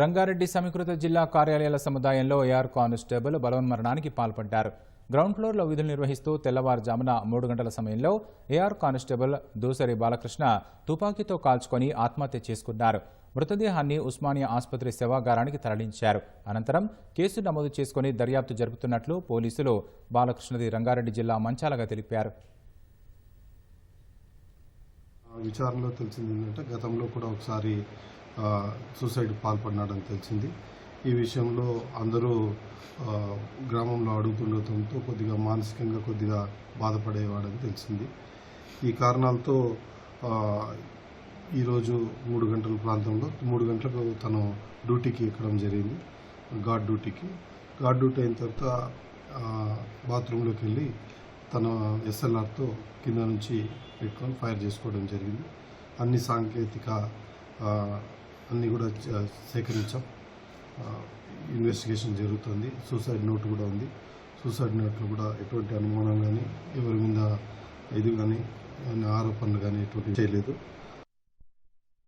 రంగారెడ్డి సమీకృత జిల్లా కార్యాలయాల సముదాయంలో ఏఆర్ కానిస్టేబుల్ బలవన్మరణానికి పాల్పడ్డారు. గ్రౌండ్ ఫ్లోర్లో విధులు నిర్వహిస్తూ తెల్లవారుజామున మూడు గంటల సమయంలో ఏఆర్ కానిస్టేబుల్ దూసరి బాలకృష్ణ తుపాకీతో కాల్చుకొని ఆత్మహత్య చేసుకున్నారు. మృతదేహాన్ని ఉస్మానియా ఆసుపత్రి శవాగారానికి తరలించారు. అనంతరం కేసు నమోదు చేసుకుని దర్యాప్తు జరుపుతున్నట్లు పోలీసులు బాలకృష్ణది రంగారెడ్డి జిల్లా మంచాలగా తెలిపారు. విచారణలో తెలిసింది ఏంటంటే గతంలో కూడా ఒకసారి సూసైడ్ పాల్పడినాడని తెలిసింది. ఈ విషయంలో అందరూ గ్రామంలో అడుగుతుండటంతో కొద్దిగా మానసికంగా కొద్దిగా బాధపడేవాడని తెలిసింది. ఈ కారణాలతో ఈరోజు మూడు గంటల ప్రాంతంలో మూడు గంటలకు తను డ్యూటీకి ఎక్కడం జరిగింది గార్డ్ డ్యూటీకి. గార్డ్ డ్యూటీ అయిన తర్వాత బాత్రూంలోకి వెళ్ళి తన ఎస్ఎల్ఆర్తో కింద నుంచి పెట్టుకొని ఫైర్ చేసుకోవడం జరిగింది. అన్ని సాంకేతిక అన్నీ కూడా సేకరించాం. ఇన్వెస్టిగేషన్ జరుగుతుంది. సూసైడ్ నోట్ కూడా ఉంది. సూసైడ్ నోట్లో కూడా ఎటువంటి అనుమానం కానీ ఎవరి మీద ఇది కానీ ఆరోపణలు కానీ ఎటువంటి చేయలేదు.